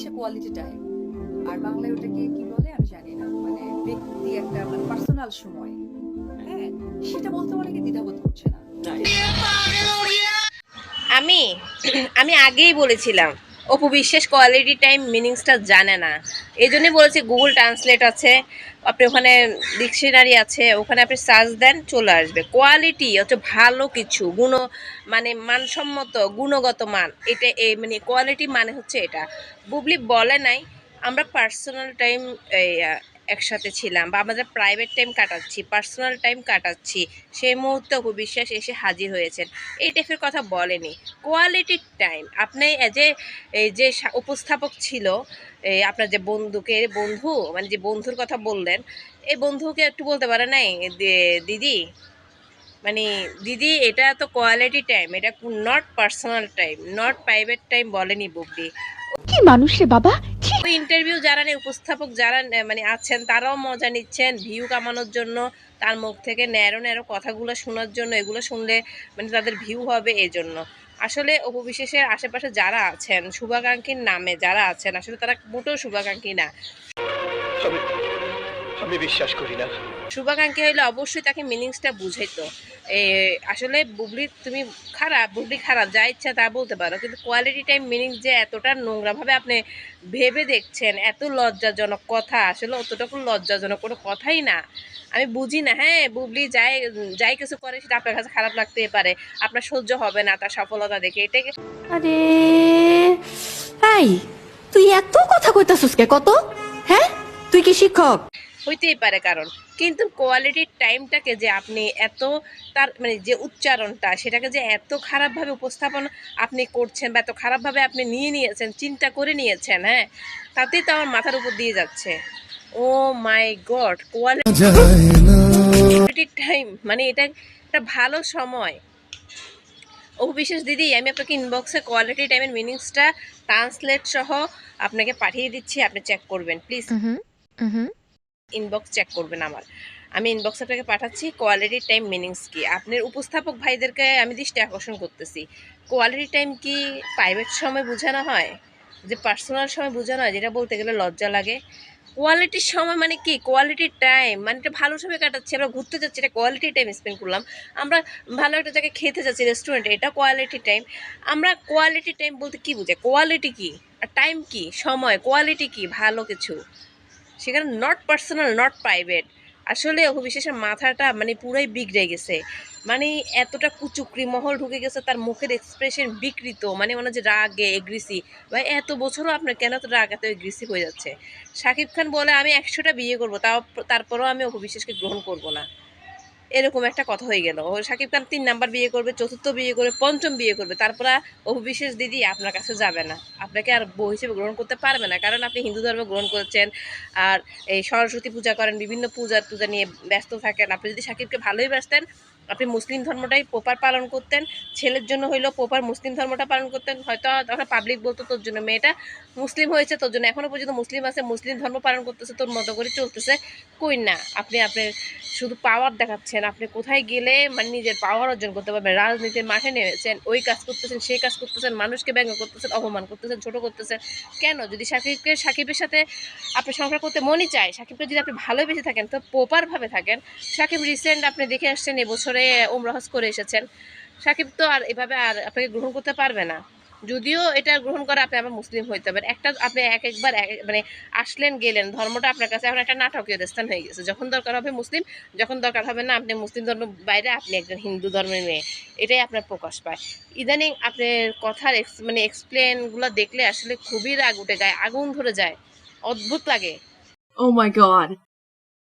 ইংলিশে quality time আর বাংলায় ওটাকে কি বলে আমি জানি না। মানে ব্যক্তি একটা মানে পার্সোনাল সময়। হ্যাঁ সেটা বলতে অনেকে দ্বিধাবোধ করছে না। আমি আমি আগেই বলেছিলাম অপু বিশ্বাস কোয়ালিটি টাইম মিনিংসটা জানে না। এই জন্যই বলেছি গুগল ট্রান্সলেট আছে, আপনি ওখানে ডিকশনারি আছে, ওখানে আপনি সার্চ দেন, চলে আসবে। কোয়ালিটি হচ্ছে ভালো কিছু, গুণ মানে মানসম্মত, গুণগত মান, এটা এই মানে কোয়ালিটি মানে হচ্ছে এটা। বুবলি বলে নাই, আমরা পার্সোনাল টাইম একসাথে ছিলাম বা আমাদের প্রাইভেট টাইম কাটাচ্ছি পার্সোনাল টাইম কাটাচ্ছি, সেই মুহূর্তে বিশ্বাস এসে হাজির হয়েছেন। এই টাইপের কথা বলেনি। কোয়ালিটি টাইম আপনি যে এ এই যে উপস্থাপক ছিল, এই আপনার যে বন্ধুকে, বন্ধু মানে যে বন্ধুর কথা বললেন, এই বন্ধুকে একটু বলতে পারে নাই দিদি? মানে দিদি এটা তো কোয়ালিটি টাইম এটা not personal time not private time বলেনি বুবলি। কি মানুষ রে বাবা? ওই ইন্টারভিউ যারা নেই উপস্থাপক যারা মানে আছেন তারাও মজা নিচ্ছেন ভিউ কামানোর জন্য তার মুখ থেকে ন্যারো ন্যারো কথাগুলো শোনার জন্য এগুলো শুনলে মানে তাদের ভিউ হবে এই জন্য আসলে অপবিশেষের আশেপাশে যারা আছেন শুভাকাঙ্ক্ষীর নামে যারা আছেন আসলে তারা মোটেও শুভাকাঙ্ক্ষী না। আমি বিশ্বাস করি না। শুভাকাঙ্ক্ষী হলে অবশ্যই তাকে মিনিংসটা বুঝাইতো। এ, আসলে বুবলি তুমি খারাপ বুবলি খারাপ যা ইচ্ছা তা বলতে পারো। কিন্তু কোয়ালিটি টাইম মিনিংস যে এতটা নোংরাভাবে আপনি ভেবে দেখছেন এত লজ্জাজনক কথা আসলে অতটুকু লজ্জাজনক কোনো কথাই না। আমি বুঝি না হ্যাঁ বুবলি যাই যাই কিছু করে সেটা আপনার কাছে খারাপ লাগতেই পারে। আপনার সহ্য হবে না তার সফলতা দেখে। এটাকে আরে তুই এত কথা কইতাছিস কে কত? হ্যাঁ? তুই কি শিক্ষক? হইতেই পারে কারণ। কিন্তু কোয়ালিটির টাইমটাকে যে আপনি এত তার মানে যে উচ্চারণটা সেটাকে যে এত খারাপভাবে উপস্থাপন আপনি করছেন বা এত খারাপভাবে আপনি নিয়ে নিয়েছেন চিন্তা করে নিয়েছেন হ্যাঁ? তাতেই তো আমার মাথার উপর দিয়ে যাচ্ছে। Oh my god quality time মানে এটা একটা ভালো সময়। ও বিশেষ দিদি আমি আপনাকে ইনবক্সে কোয়ালিটি টাইমের মিনিংসটা ট্রান্সলেট সহ আপনাকে পাঠিয়ে দিচ্ছি আপনি চেক করবেন please hmm hmm inbox check করবেন আমার। আমি ইনবক্স আপনাকে পাঠাচ্ছি কোয়ালিটি টাইম মিনিংস কি। আপনার উপস্থাপক ভাইদেরকে আমি দৃষ্টি আকর্ষণ করতেছি। কোয়ালিটি টাইম কি প্রাইভেট সময় বোঝানো হয়? যে পার্সোনাল সময় বোঝানো হয়, যেটা বলতে গেলে লজ্জা লাগে। কোয়ালিটির সময় মানে কি? কোয়ালিটি টাইম মানে এটা ভালো সময় কাটাচ্ছি, আমরা ঘুরতে যাচ্ছি, এটা কোয়ালিটি টাইম স্পেন্ড করলাম। আমরা ভালো একটা জায়গায় খেতে যাচ্ছি রেস্টুরেন্টে এটা কোয়ালিটি টাইম আমরা কোয়ালিটি টাইম বলতে কি বুঝে কোয়ালিটি কি? আর টাইম কি? সময় কোয়ালিটি কি? ভালো কিছু। সেখানে নট পার্সোনাল নট প্রাইভেট আসলে অভিবিশ্বাসের মাথাটা মানে পুরাই বিগড়ে গেছে। মানে এতটা কুচুকরি মহল ঢুকে গেছে, তার মুখের এক্সপ্রেশন বিকৃত মানে মনে হচ্ছে রাগে এগ্রিসি ভাই, এত বছরও আপনার কেন এত রাগ, এত এগ্রেসিভ হয়ে যাচ্ছে? শাকিব খান বলে, আমি একশোটা বিয়ে করব, তাও, তারপরেও আমি অভিবিশ্বাসকে গ্রহণ করব না। এরকম একটা কথা হয়ে গেল। ও শাকিব খান তিন নাম্বার বিয়ে করবে, চতুর্থ বিয়ে করবে পঞ্চম বিয়ে করবে, তারপরে অভিবিশ্বাস দিদি আপনার কাছে যাবে না। আপনাকে আর বউ হিসেবে গ্রহণ করতে পারবে না, কারণ আপনি হিন্দু ধর্ম গ্রহণ করছেন, আর এই সরস্বতী পূজা করেন, বিভিন্ন পূজা টুজা নিয়ে ব্যস্ত থাকেন। আপনি যদি সাকিবকে ভালোই বাসতেন আপনি মুসলিম ধর্মটাই প্রপার পালন করতেন, ছেলের জন্য হইলেও প্রপার মুসলিম ধর্মটা পালন করতেন, হয়তো তখন পাবলিক বলতো, তোর জন্য মেয়েটা মুসলিম হয়েছে, তোর জন্য এখনও পর্যন্ত মুসলিম আছে, মুসলিম ধর্ম পালন করতেছে, তোর মতো করে চলতেছে। কই না, আপনি আপনার শুধু পাওয়ার দেখাচ্ছেন, আপনি কোথায় গেলে মানে নিজের পাওয়ার অর্জন করতে পারবেন? রাজনীতির মাঠে নেমেছেন, ওই কাজ করতেছেন, সেই কাজ করতেছেন, মানুষকে ব্যঙ্গ করতেছেন, অপমান করতেছেন, ছোট করতেছেন। কেন? যদি সাকিবকে, সাকিবের সাথে আপনি সংসার করতে মনই চায়, সাকিবকে যদি আপনি ভালোবেসে থাকেন, তো প্রপারভাবে থাকেন। সাকিব রিসেন্ট আপনি দেখে আসছেন, এবছরে উমরাহজ করে এসেছেন। সাকিব তো আর এভাবে আর আপনাকে গ্রহণ করতে পারবে না। যদিও এটা গ্রহণ করে আপনি আবার মুসলিম হইতে পারেন একটা আপনি এক একবার মানে আসলেন, গেলেন, ধর্মটা আপনার কাছে এখন একটা নাটকীয় স্থান হয়ে গেছে। যখন দরকার হবে মুসলিম, যখন দরকার হবে না, আপনি মুসলিম ধর্মের বাইরে, আপনি একজন হিন্দু ধর্মের মেয়ে। এটাই আপনার প্রকাশ পায়। ইদানিং আপনার কথার ex- মানে এক্সপ্লেনগুলো দেখলে আসলে খুবই রাগ উঠে গায়ে আগুন ধরে যায়। অদ্ভুত লাগে। Oh my god.